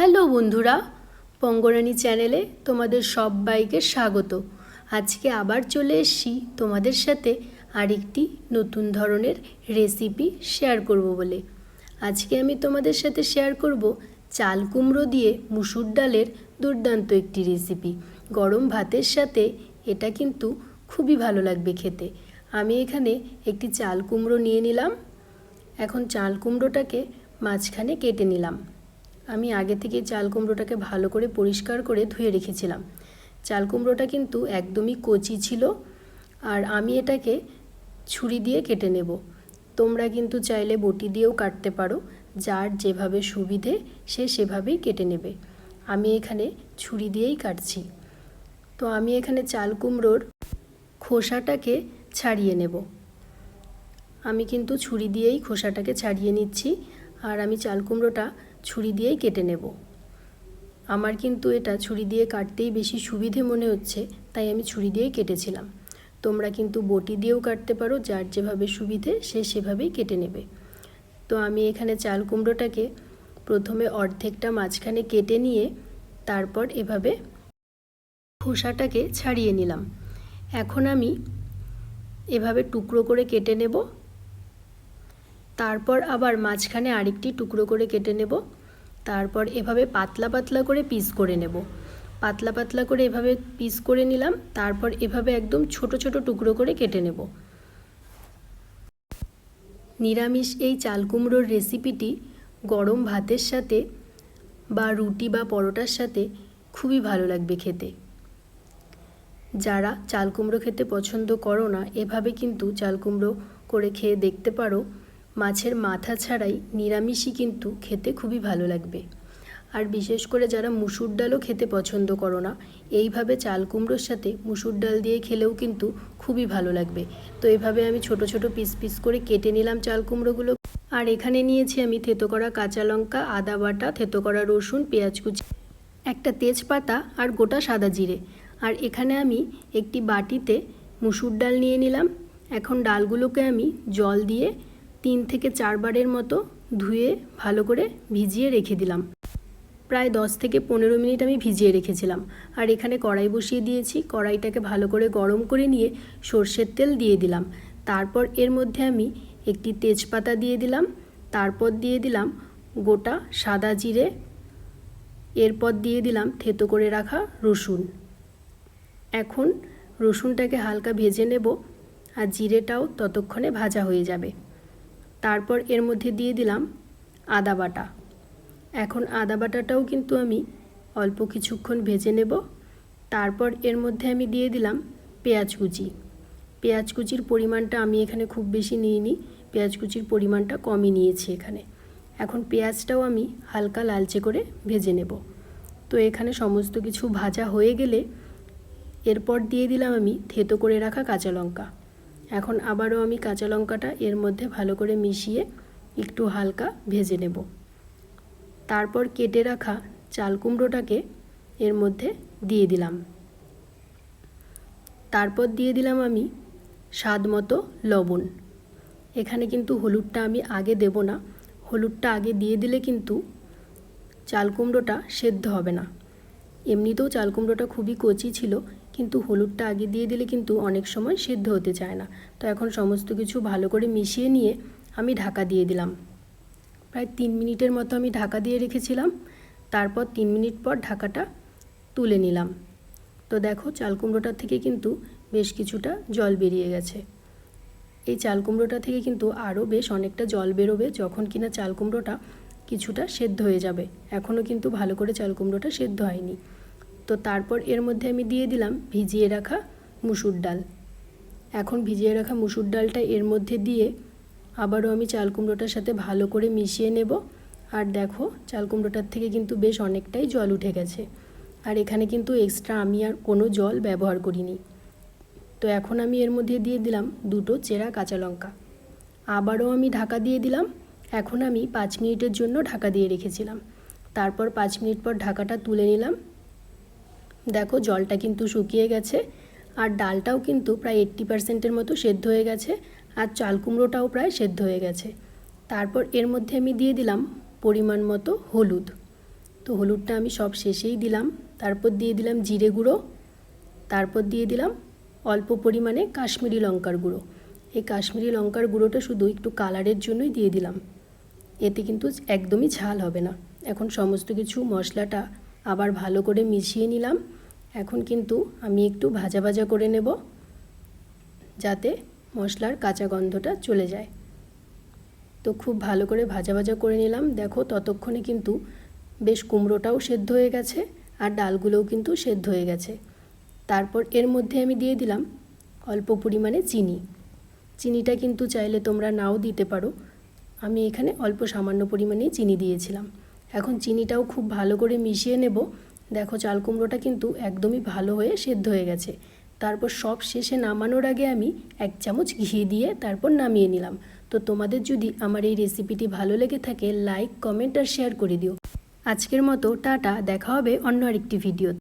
Hello বন্ধুরা, পঙ্গরানী চ্যানেলে তোমাদের সবাইকে স্বাগত। আজকে আবার চলে এসেছি তোমাদের সাথে আরেকটি নতুন ধরনের রেসিপি শেয়ার করব বলে। আজকে আমি তোমাদের সাথে শেয়ার করব চাল কুমড়ো দিয়ে মুসুর ডালের দুর্দান্ত একটি রেসিপি গরম ভাতের সাথে এটা কিন্তু খুবই ভালো লাগবে খেতে। আমি এখানে একটি চাল কুমড়ো নিয়ে নিলাম। এখন চাল কুমড়োটাকে মাঝখানে কেটে নিলাম। আমি আগে থেকে চাল কুমড়োটাকে ভালো করে পরিষ্কার করে ধুয়ে রেখেছিলাম। চাল কুমড়োটা কিন্তু একদমই কচি ছিল আর আমি এটাকে ছুরি দিয়ে কেটে নেব। তোমরা কিন্তু চাইলে বটি দিয়েও কাটতে পারো, যার যেভাবে সুবিধে সে সেভাবেই কেটে নেবে। আমি এখানে ছুরি দিয়েই কাটছি। তো আমি এখানে চাল কুমড়োর খোসাটাকে ছাড়িয়ে নেব। আমি কিন্তু ছুরি দিয়েই খোসাটাকে ছাড়িয়ে নিচ্ছি আর আমি চাল কুমড়োটা ছুরি দিয়েই কেটে নেব। আমার কিন্তু এটা ছুরি দিয়ে কাটতেই বেশি সুবিধে মনে হচ্ছে, তাই আমি ছুরি দিয়েই কেটেছিলাম। তোমরা কিন্তু বটি দিয়েও কাটতে পারো, যার যেভাবে সুবিধে সে সেভাবেই কেটে নেবে। তো আমি এখানে চাল কুমড়োটাকে প্রথমে অর্ধেকটা মাঝখানে কেটে নিয়ে তারপর এভাবে খোসাটাকে ছাড়িয়ে নিলাম। এখন আমি এভাবে টুকরো করে কেটে নেব। তারপর আবার মাঝখানে আরেকটি টুকরো করে কেটে নেব। তারপর এভাবে পাতলা পাতলা করে পিস করে নেব। পাতলা পাতলা করে এভাবে পিস করে নিলাম, তারপর এভাবে একদম ছোট ছোট টুকরো করে কেটে নেব। নিরামিষ এই চাল কুমড়োর রেসিপিটি গরম ভাতের সাথে বা রুটি বা পরোটার সাথে খুবই ভালো লাগবে খেতে। যারা চাল কুমড়ো খেতে পছন্দ করো না, এভাবে কিন্তু চাল কুমড়ো করে খেয়ে দেখতে পারো। মাছের মাথা ছাড়াই নিরামিষই কিন্তু খেতে খুবই ভালো লাগবে। আর বিশেষ করে যারা মুসুর ডালও খেতে পছন্দ করো না, এইভাবে চাল কুমড়োর সাথে মুসুর ডাল দিয়ে খেলেও কিন্তু খুবই ভালো লাগবে। তো এইভাবে আমি ছোট ছোট পিস পিস করে কেটে নিলাম চাল কুমড়োগুলো। আর এখানে নিয়েছি আমি থেতো করা কাঁচা লঙ্কা, আদা বাটা, থেতো করা রসুন, পেঁয়াজ কুচি, একটা তেজপাতা আর গোটা সাদা জিরে। আর এখানে আমি একটি বাটিতে মুসুর ডাল নিয়ে নিলাম। এখন ডালগুলোকে আমি জল দিয়ে তিন থেকে চারবারের মতো ধুয়ে ভালো করে ভিজিয়ে রেখে দিলাম। প্রায় দশ থেকে পনেরো মিনিট আমি ভিজিয়ে রেখেছিলাম। আর এখানে কড়াই বসিয়ে দিয়েছি। কড়াইটাকে ভালো করে গরম করে নিয়ে সর্ষের তেল দিয়ে দিলাম। তারপর এর মধ্যে আমি একটি তেজপাতা দিয়ে দিলাম। তারপর দিয়ে দিলাম গোটা সাদা জিরে। এরপর দিয়ে দিলাম থেতো করে রাখা রসুন। এখন রসুনটাকে হালকা ভেজে নেব। আর জিরেটাও ততক্ষণে ভাজা হয়ে যাবে। তারপর এর মধ্যে দিয়ে দিলাম আদা বাটা। এখন আদা বাটাটাও কিন্তু আমি অল্প কিছুক্ষণ ভেজে নেব। তারপর এর মধ্যে আমি দিয়ে দিলাম পেঁয়াজ কুচি। পেঁয়াজ কুচির পরিমাণটা আমি এখানে খুব বেশি নিইনি, পেঁয়াজ কুচির পরিমাণটা কমই নিয়েছি এখানে। এখন পেঁয়াজটাও আমি হালকা লালচে করে ভেজে নেব। তো এখানে সমস্ত কিছু ভাজা হয়ে গেলে এরপর দিয়ে দিলাম আমি থেতো করে রাখা কাঁচা লঙ্কা। এখন আবারও আমি কাঁচা লঙ্কাটা এর মধ্যে ভালো করে মিশিয়ে একটু হালকা ভেজে নেব। তারপর কেটে রাখা চাল কুমড়োটাকে এর মধ্যে দিয়ে দিলাম। তারপর দিয়ে দিলাম আমি স্বাদ মতো লবণ। এখানে কিন্তু হলুদটা আমি আগে দেব না। হলুদটা আগে দিয়ে দিলে কিন্তু চাল কুমড়োটা সেদ্ধ হবে না। এমনিতেও চাল কুমড়োটা খুবই কচি ছিল কিন্তু হলুদটা আগে দিয়ে দিলে কিন্তু অনেক সময় সেদ্ধ হতে চায় না। তো এখন সমস্ত কিছু ভালো করে মিশিয়ে নিয়ে আমি ঢাকা দিয়ে দিলাম। প্রায় তিন মিনিটের মতো আমি ঢাকা দিয়ে রেখেছিলাম। তারপর তিন মিনিট পর ঢাকাটা তুলে নিলাম। তো দেখো, চাল কুমড়োটার থেকে কিন্তু বেশ কিছুটা জল বেরিয়ে গেছে। এই চাল কুমড়োটা থেকে কিন্তু আরও বেশ অনেকটা জল বেরোবে যখন কিনা চাল কুমড়োটা কিছুটা সেদ্ধ হয়ে যাবে। এখনও কিন্তু ভালো করে চাল কুমড়োটা সেদ্ধ হয়নি। তো তারপর এর মধ্যে আমি দিয়ে দিলাম ভিজিয়ে রাখা মুসুর ডাল। এখন ভিজিয়ে রাখা মুসুর ডালটা এর মধ্যে দিয়ে আবারও আমি চাল কুমড়োটার সাথে ভালো করে মিশিয়ে নেব। আর দেখো, চাল কুমড়োটার থেকে কিন্তু বেশ অনেকটাই জল উঠে গেছে। আর এখানে কিন্তু এক্সট্রা আমি আর কোনো জল ব্যবহার করিনি। তো এখন আমি এর মধ্যে দিয়ে দিলাম দুটো চেরা কাঁচা লঙ্কা। আবারও আমি ঢাকা দিয়ে দিলাম। এখন আমি পাঁচ মিনিটের জন্য ঢাকা দিয়ে রেখেছিলাম। তারপর পাঁচ মিনিট পর ঢাকাটা তুলে নিলাম। দেখো, জলটা কিন্তু শুকিয়ে গেছে আর ডালটাও কিন্তু প্রায় এইট্টি পার্সেন্টের মতো সেদ্ধ হয়ে গেছে আর চাল কুমড়োটাও প্রায় সেদ্ধ হয়ে গেছে। তারপর এর মধ্যে আমি দিয়ে দিলাম পরিমাণ মতো হলুদ। তো হলুদটা আমি সব শেষেই দিলাম। তারপর দিয়ে দিলাম জিরে গুঁড়ো। তারপর দিয়ে দিলাম অল্প পরিমাণে কাশ্মীরি লঙ্কার গুঁড়ো। এই কাশ্মীরি লঙ্কার গুঁড়োটা শুধু একটু কালারের জন্যই দিয়ে দিলাম। এতে কিন্তু একদমই ঝাল হবে না। এখন সমস্ত কিছু মশলাটা আবার ভালো করে মিশিয়ে নিলাম। এখন কিন্তু আমি একটু ভাজা ভাজা করে নেব, যাতে মশলার কাঁচা গন্ধটা চলে যায়। তো খুব ভালো করে ভাজা ভাজা করে নিলাম। দেখো ততক্ষণে কিন্তু বেশ কুমড়োটাও সেদ্ধ হয়ে গেছে আর ডালগুলোও কিন্তু সেদ্ধ হয়ে গেছে। তারপর এর মধ্যে আমি দিয়ে দিলাম অল্প পরিমাণে চিনি। চিনিটা কিন্তু চাইলে তোমরা নাও দিতে পারো। আমি এখানে অল্প সামান্য পরিমাণেই চিনি দিয়েছিলাম। এখন চিনিটাও খুব ভালো করে মিশিয়ে নেব। দেখো, চাল কুমড়োটা কিন্তু একদমই ভালো হয়ে সেদ্ধ হয়ে গেছে। তারপর সব শেষে নামানোর আগে আমি এক চামচ ঘি দিয়ে তারপর নামিয়ে নিলাম। তো তোমাদের যদি আমার এই রেসিপিটি ভালো লেগে থাকে, লাইক, কমেন্ট আর শেয়ার করে দিও। আজকের মতো টাটা, দেখা হবে অন্য আরেকটি ভিডিও